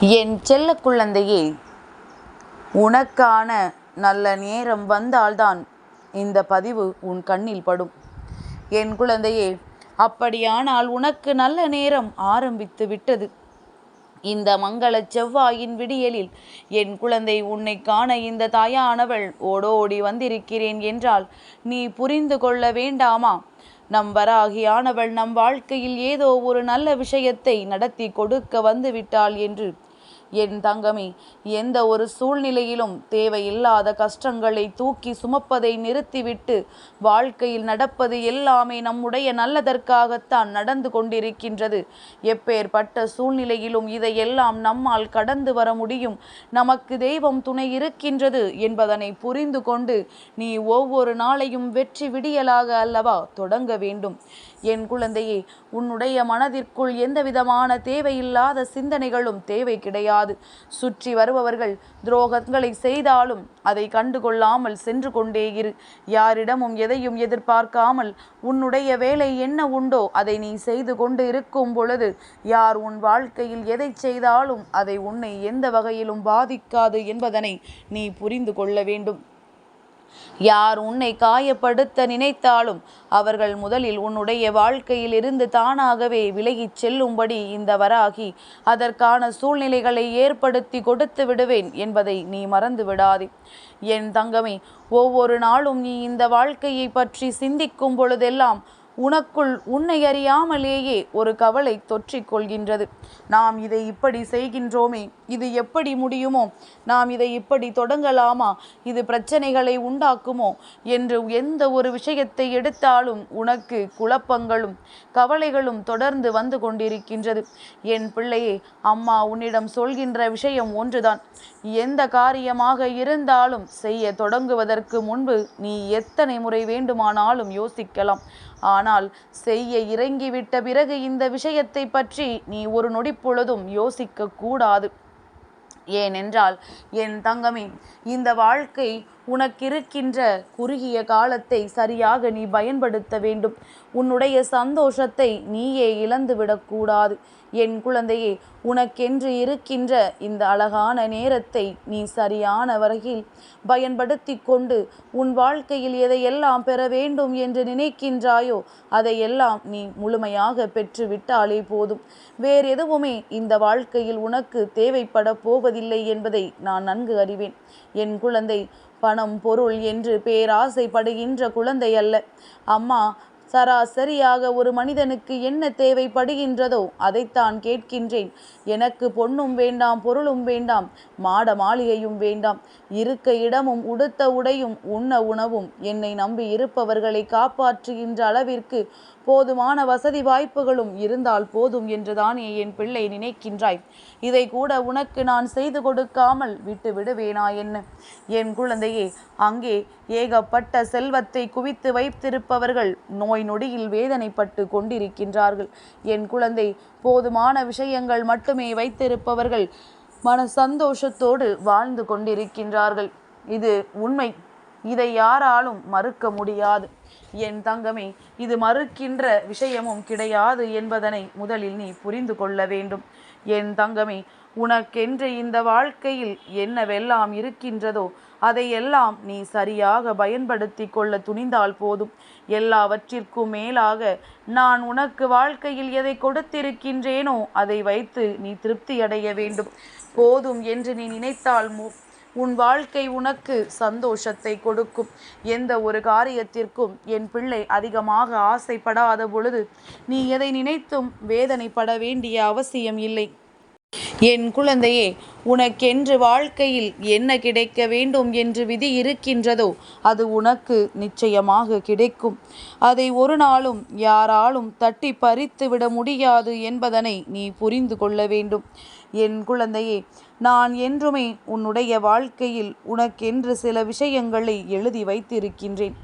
என் செல்ல குழந்தையே உனக்கான நல்ல நேரம் வந்தால்தான் இந்த பதிவு உன் கண்ணில் படும். என் குழந்தையே அப்படியானால் உனக்கு நல்ல நேரம் ஆரம்பித்து விட்டது. இந்த மங்கள செவ்வாயின் விடியலில் என் குழந்தை உன்னை காண இந்த தாயானவள் ஓடோடி வந்திருக்கிறேன் என்றால் நீ புரிந்து கொள்ள வேண்டாமா? நம் வராகியானவள் நம் வாழ்க்கையில் ஏதோ ஒரு நல்ல விஷயத்தை நடத்தி கொடுக்க வந்துவிட்டாள் என்று என் தங்கமே எந்த ஒரு சூழ்நிலையிலும் தேவையில்லாத கஷ்டங்களை தூக்கி சுமப்பதை நிறுத்திவிட்டு வாழ்க்கையில் நடப்பது எல்லாமே நம்முடைய நல்லதற்காகத்தான் நடந்து கொண்டிருக்கின்றது. எப்பேற்பட்ட சூழ்நிலையிலும் இதையெல்லாம் நம்மால் கடந்து வர முடியும். நமக்கு தெய்வம் துணை இருக்கின்றது என்பதனை புரிந்து கொண்டு நீ ஒவ்வொரு நாளையும் வெற்றி விடியலாக அல்லவா தொடங்க வேண்டும். என் குழந்தையே உன்னுடைய மனதிற்குள் எந்தவிதமான தேவையில்லாத சிந்தனைகளும் தேவை கிடையாது. சுற்றி வருபவர்கள் துரோகங்களை செய்தாலும் அதை கண்டுகொள்ளாமல் சென்று கொண்டே இரு. யாரிடமும் எதையும் எதிர்பார்க்காமல் உன்னுடைய வேலை என்ன உண்டோ அதை நீ செய்து கொண்டு இருக்கும் பொழுது யார் உன் வாழ்க்கையில் எதை செய்தாலும் அதை உன்னை எந்த வகையிலும் பாதிக்காது என்பதனை நீ புரிந்து கொள்ள வேண்டும். யார் உன்னை காயப்படுத்த நினைத்தாலும் அவர்கள் முதலில் உன்னுடைய வாழ்க்கையில் இருந்து தானாகவே விலகிச் செல்லும்படி இந்த வராகி அதற்கான சூழ்நிலைகளை ஏற்படுத்தி கொடுத்து விடுவேன் என்பதை நீ மறந்து விடாதே. என் தங்கமே ஒவ்வொரு நாளும் நீ இந்த வாழ்க்கையை பற்றி சிந்திக்கும் பொழுதெல்லாம் உனக்குள் உன்னை அறியாமலேயே ஒரு கவலை தொற்றிக் கொள்கின்றது. நாம் இதை இப்படி செய்கின்றோமே இது எப்படி முடியுமோ நாம் இதை இப்படி தொடங்கலாமா இது பிரச்சனைகளை உண்டாக்குமோ என்று எந்த ஒரு விஷயத்தை எடுத்தாலும் உனக்கு குழப்பங்களும் கவலைகளும் தொடர்ந்து வந்து கொண்டிருக்கின்றது. என் பிள்ளையே அம்மா உன்னிடம் சொல்கின்ற விஷயம் ஒன்றுதான். எந்த காரியமாக இருந்தாலும் செய்ய தொடங்குவதற்கு முன்பு நீ எத்தனை முறை வேண்டுமானாலும் யோசிக்கலாம். ஆனால் செய்ய இறங்கிவிட்ட பிறகு இந்த விஷயத்தை பற்றி நீ ஒரு நொடி பொழுதும் யோசிக்க கூடாது. ஏனென்றால் என் தங்கமே இந்த வாழ்க்கை உனக்கிருக்கின்ற குறுகிய காலத்தை சரியாக நீ பயன்படுத்த வேண்டும். உன்னுடைய சந்தோஷத்தை நீயே இழந்துவிடக்கூடாது என் குழந்தையே உனக்கென்று இருக்கின்ற இந்த அழகான நேரத்தை நீ சரியான வரையில் பயன்படுத்தி கொண்டு உன் வாழ்க்கையில் எதையெல்லாம் பெற வேண்டும் என்று நினைக்கின்றாயோ அதையெல்லாம் நீ முழுமையாக பெற்றுவிட்டாலே போதும். வேறு எதுவுமே இந்த வாழ்க்கையில் உனக்கு தேவைப்பட போவதில்லை என்பதை நான் நன்கு அறிவேன். என் குழந்தை பணம் பொருள் என்று பேராசைப்படுகின்ற குழந்தை அல்ல. அம்மா சராசரியாக ஒரு மனிதனுக்கு என்ன தேவைப்படுகின்றதோ அதைத்தான் கேட்கின்றேன். எனக்கு பொண்ணும் வேண்டாம் பொருளும் வேண்டாம் மாட மாளிகையும் வேண்டாம். இருக்க இடமும் உடுத்த உடையும் உண்ண உணவும் என்னை நம்பி இருப்பவர்களை காப்பாற்றுகின்ற அளவிற்கு போதுமான வசதி வாய்ப்புகளும் இருந்தால் போதும் என்றுதானே என் பிள்ளை நினைக்கின்றாய். இதை கூட உனக்கு நான் செய்து கொடுக்காமல் விட்டு விடுவேனா என்ன? என் குழந்தையே அங்கே ஏகப்பட்ட செல்வத்தை குவித்து வைத்திருப்பவர்கள் நோய் நொடியில் வேதனைப்பட்டு கொண்டிருக்கின்றார்கள். என் குழந்தை போதுமான விஷயங்கள் மட்டுமே வைத்திருப்பவர்கள் மன சந்தோஷத்தோடு வாழ்ந்து கொண்டிருக்கின்றார்கள். இது உண்மை. இதை யாராலும் மறுக்க முடியாது. என் தங்கமே இது மறுக்கின்ற விஷயமும் கிடையாது என்பதனை முதலில் நீ புரிந்து கொள்ள வேண்டும். என் தங்கமே உனக்கென்று இந்த வாழ்க்கையில் என்னவெல்லாம் இருக்கின்றதோ அதையெல்லாம் நீ சரியாக பயன்படுத்தி கொள்ள துணிந்தால் போதும். எல்லாவற்றிற்கும் மேலாக நான் உனக்கு வாழ்க்கையில் எதை கொடுத்திருக்கின்றேனோ அதை வைத்து நீ திருப்தியடைய வேண்டும். போதும் என்று நீ நினைத்தால் உன் வாழ்க்கை உனக்கு சந்தோஷத்தை கொடுக்கும். எந்த ஒரு காரியத்திற்கும் என் பிள்ளை அதிகமாக ஆசைப்படாத பொழுது நீ எதை நினைத்தும் வேதனைப்பட வேண்டிய அவசியம் இல்லை. என் குழந்தையே உனக்கென்று வாழ்க்கையில் என்ன கிடைக்க வேண்டும் என்று விதி இருக்கின்றதோ அது உனக்கு நிச்சயமாக கிடைக்கும். அதை ஒரு நாளும் யாராலும் தட்டி பறித்து விட முடியாது என்பதனை நீ புரிந்து கொள்ள வேண்டும். என் குழந்தையே நான் என்றுமே உன்னுடைய வாழ்க்கையில் உனக்கென்று சில விஷயங்களை எழுதி வைத்திருக்கின்றேன்.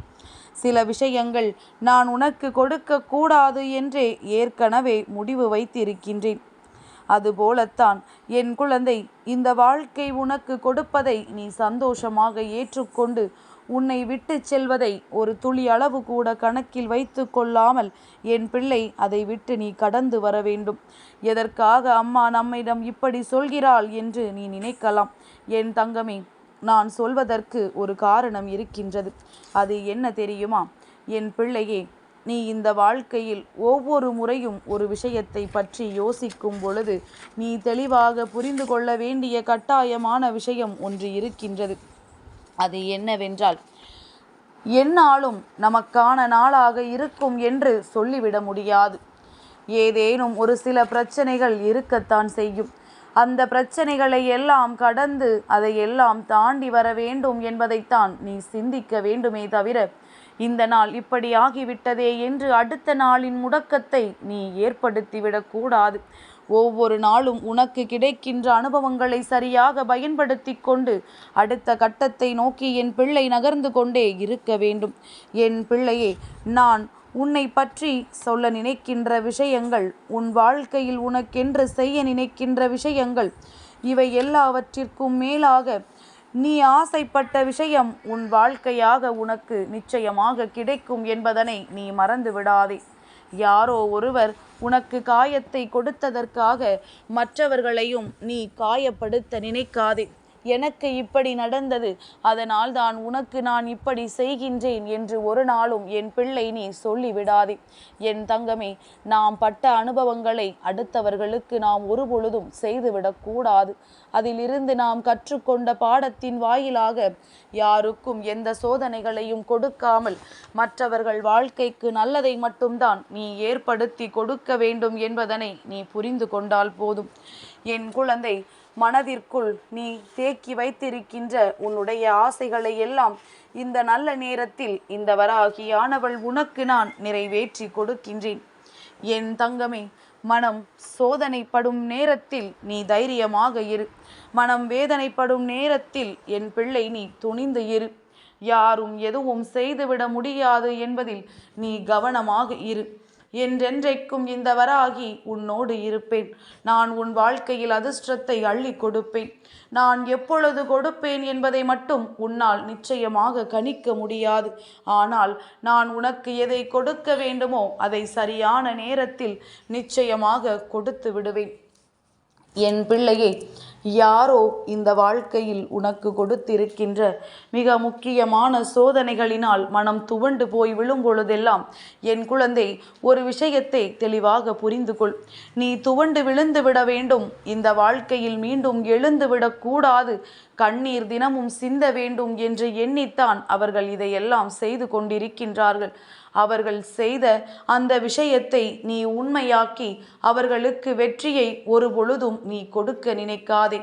சில விஷயங்கள் நான் உனக்கு கொடுக்க கூடாது என்றே ஏற்கனவே முடிவு வைத்திருக்கின்றேன். அதுபோலத்தான் என் குழந்தை இந்த வாழ்க்கை உனக்கு கொடுப்பதை நீ சந்தோஷமாக ஏற்றுக்கொண்டு உன்னை விட்டுச் செல்வதை ஒரு துளி அளவு கூட கணக்கில் வைத்து கொள்ளாமல் என் பிள்ளை அதை விட்டு நீ கடந்து வர வேண்டும். எதற்காக அம்மா நம்மிடம் இப்படி சொல்கிறாள் என்று நீ நினைக்கலாம். என் தங்கமே நான் சொல்வதற்கு ஒரு காரணம் இருக்கின்றது. அது என்ன தெரியுமா? என் பிள்ளையே நீ இந்த வாழ்க்கையில் ஒவ்வொரு முறையும் ஒரு விஷயத்தை பற்றி யோசிக்கும் பொழுது நீ தெளிவாக புரிந்து கொள்ள வேண்டிய கட்டாயமான விஷயம் ஒன்று இருக்கின்றது. அது என்னவென்றால் எந்நாளும் நமக்கான நாளாக இருக்கும் என்று சொல்லிவிட முடியாது. ஏதேனும் ஒரு சில பிரச்சனைகள் இருக்கத்தான் செய்யும். அந்த பிரச்சனைகளை எல்லாம் கடந்து அதை எல்லாம் தாண்டி வர வேண்டும் என்பதைத்தான் நீ சிந்திக்க வேண்டுமே தவிர இந்த நாள் இப்படி ஆகிவிட்டதே என்று அடுத்த நாளின் முடக்கத்தை நீ ஏற்படுத்திவிடக்கூடாது. ஒவ்வொரு நாளும் உனக்கு கிடைக்கின்ற அனுபவங்களை சரியாக பயன்படுத்தி கொண்டு அடுத்த கட்டத்தை நோக்கி என் பிள்ளை நகர்ந்து கொண்டே இருக்க வேண்டும். என் பிள்ளையே நான் உன்னை பற்றி சொல்ல நினைக்கின்ற விஷயங்கள் உன் வாழ்க்கையில் உனக்கென்று செய்ய நினைக்கின்ற விஷயங்கள் இவை எல்லாவற்றிற்கும் மேலாக நீ ஆசைப்பட்ட விஷயம் உன் வாழ்க்கையாக உனக்கு நிச்சயமாக கிடைக்கும் என்பதனை நீ மறந்து விடாதே. யாரோ ஒருவர் உனக்கு காயத்தை கொடுத்ததற்காக மற்றவர்களையும் நீ காயப்படுத்த நினைக்காதே. எனக்கு இப்படி நடந்தது. அதனால் தான் உனக்கு நான் இப்படி செய்கின்றேன் என்று ஒரு நாளும் என் பிள்ளை நீ சொல்லிவிடாதே. என் தங்கமே நாம் பட்ட அனுபவங்களை அடுத்தவர்களுக்கு நாம் ஒரு பொழுதும் செய்துவிடக்கூடாது அதிலிருந்து நாம் கற்றுக்கொண்ட பாடத்தின் வாயிலாக யாருக்கும் எந்த சோதனைகளையும் கொடுக்காமல் மற்றவர்கள் வாழ்க்கைக்கு நல்லதை மட்டும்தான் நீ ஏற்படுத்தி கொடுக்க வேண்டும் என்பதனை நீ புரிந்து கொண்டால் போதும். என் குழந்தை மனதிற்குள் நீ தேக்கி வைத்திருக்கின்ற உன்னுடைய ஆசைகளை எல்லாம் இந்த நல்ல நேரத்தில் இந்த வராகியானவள் உனக்கு நான் நிறைவேற்றி கொடுக்கின்றேன். என் தங்கமே மனம் சோதனைப்படும் நேரத்தில் நீ தைரியமாக இரு. மனம் வேதனைப்படும் நேரத்தில் என் பிள்ளை நீ துணிந்து இரு. யாரும் எதுவும் செய்துவிட முடியாது என்பதில் நீ கவனமாக இரு. என்றென்றைக்கும் இந்த வராகி உன்னோடு இருப்பேன். நான் உன் வாழ்க்கையில் அதிர்ஷ்டத்தை அள்ளி கொடுப்பேன். நான் எப்பொழுது கொடுப்பேன் என்பதை மட்டும் உன்னால் நிச்சயமாக கணிக்க முடியாது. ஆனால் நான் உனக்கு எதை கொடுக்க வேண்டுமோ அதை சரியான நேரத்தில் நிச்சயமாக கொடுத்து விடுவேன். என் பிள்ளையே யாரோ இந்த வாழ்க்கையில் உனக்கு கொடுத்திருக்கின்ற மிக முக்கியமான சோதனைகளினால் மனம் துவண்டு போய் விழும் பொழுதெல்லாம் என் குழந்தை ஒரு விஷயத்தை தெளிவாக புரிந்து கொள் நீ துவண்டு விழுந்து விட வேண்டும் இந்த வாழ்க்கையில் மீண்டும் எழுந்து விடக்கூடாது கண்ணீர் தினமும் சிந்த வேண்டும் என்று எண்ணித்தான் அவர்கள் இதையெல்லாம் செய்து கொண்டிருக்கின்றார்கள். அவர்கள் செய்த அந்த விஷயத்தை நீ உண்மையாக்கி அவர்களுக்கு வெற்றியை ஒரு பொழுதும் நீ கொடுக்க நினைக்காதே.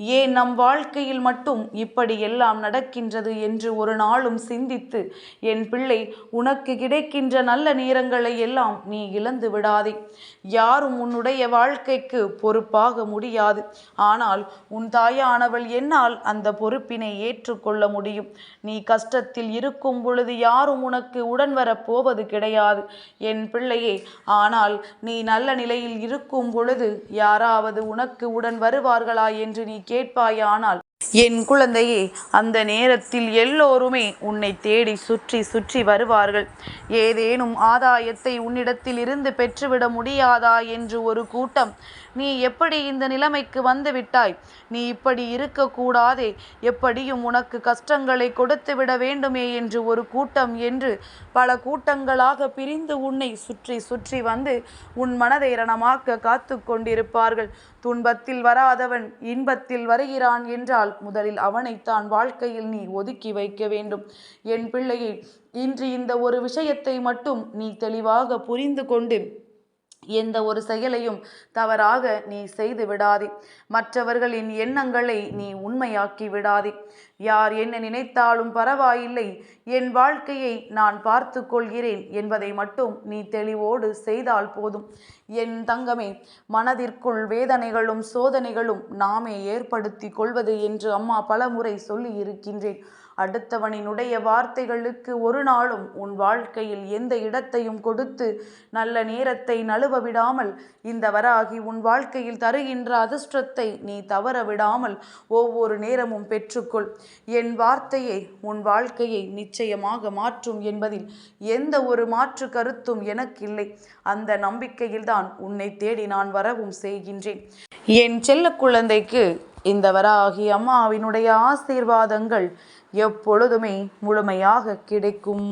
ஏன் நம் வாழ்க்கையில் மட்டும் இப்படி எல்லாம் நடக்கின்றது என்று ஒரு நாளும் சிந்தித்து என் பிள்ளை உனக்கு கிடைக்கின்ற நல்ல நேரங்களை எல்லாம் நீ இழந்து விடாதே. யாரும் உன்னுடைய வாழ்க்கைக்கு பொறுப்பாக முடியாது. ஆனால் உன் தாயானவள் என்னால் அந்த பொறுப்பினை ஏற்றுக்கொள்ள முடியும். நீ கஷ்டத்தில் இருக்கும் பொழுது யாரும் உனக்கு உடன் வரப் போவது கிடையாது. என் பிள்ளையே ஆனால் நீ நல்ல நிலையில் இருக்கும் பொழுது யாராவது உனக்கு உடன் வருவார்களா என்று நீ கேட்பாயானால் என் குழந்தையே அந்த நேரத்தில் எல்லோருமே உன்னை தேடி சுற்றி சுற்றி வருவார்கள். ஏதேனும் ஆதாயத்தை உன்னிடத்தில் இருந்து பெற்றுவிட முடியாதா என்று ஒரு கூட்டம். நீ எப்படி இந்த நிலைமைக்கு வந்துவிட்டாய் நீ இப்படி இருக்கக்கூடாதே. எப்படியும் உனக்கு கஷ்டங்களை கொடுத்து விட வேண்டுமே என்று ஒரு கூட்டம் என்று பல கூட்டங்களாக பிரிந்து உன்னை சுற்றி சுற்றி வந்து உன் மனதை ரணமாக்க காத்து கொண்டிருப்பார்கள். துன்பத்தில் வராதவன் இன்பத்தில் வருகிறான் என்றால் முதலில் அவனைத்தான் வாழ்க்கையில் நீ ஒதுக்கி வைக்க வேண்டும். என் பிள்ளையை இன்று இந்த ஒரு விஷயத்தை மட்டும் நீ தெளிவாக புரிந்து கொண்டு எந்த ஒரு செயலையும் தவறாக நீ செய்து விடாதே. மற்றவர்களின் எண்ணங்களை நீ உண்மையாக்கி விடாதே. யார் என்ன நினைத்தாலும் பரவாயில்லை. என் வாழ்க்கையை நான் பார்த்து கொள்கிறேன் என்பதை மட்டும் நீ தெளிவோடு செய்தால் போதும். என் தங்கமே மனதிற்குள் வேதனைகளும் சோதனைகளும் நாமே ஏற்படுத்தி கொள்வது என்று அம்மா பலமுறை சொல்லி இருக்கின்றேன் அடுத்தவனினுடைய வார்த்தைகளுக்கு ஒரு நாளும் உன் வாழ்க்கையில் எந்த இடத்தையும் கொடுத்து நல்ல நேரத்தை நழுவ விடாமல் இந்த வராகி உன் வாழ்க்கையில் தருகின்ற அதிர்ஷ்டத்தை நீ தவற விடாமல் ஒவ்வொரு நேரமும் பெற்றுக்கொள். என் வார்த்தையே உன் வாழ்க்கையை நிச்சயமாக மாற்றும் என்பதில் எந்த ஒரு மாற்று கருத்தும் எனக்கு இல்லை அந்த நம்பிக்கையில்தான் உன்னை தேடி நான் வரவும் செய்கின்றேன். என் செல்ல குழந்தைக்கு இந்த வராகி அம்மாவினுடைய ஆசீர்வாதங்கள் எப்பொழுதுமே முழுமையாக கிடைக்கும்.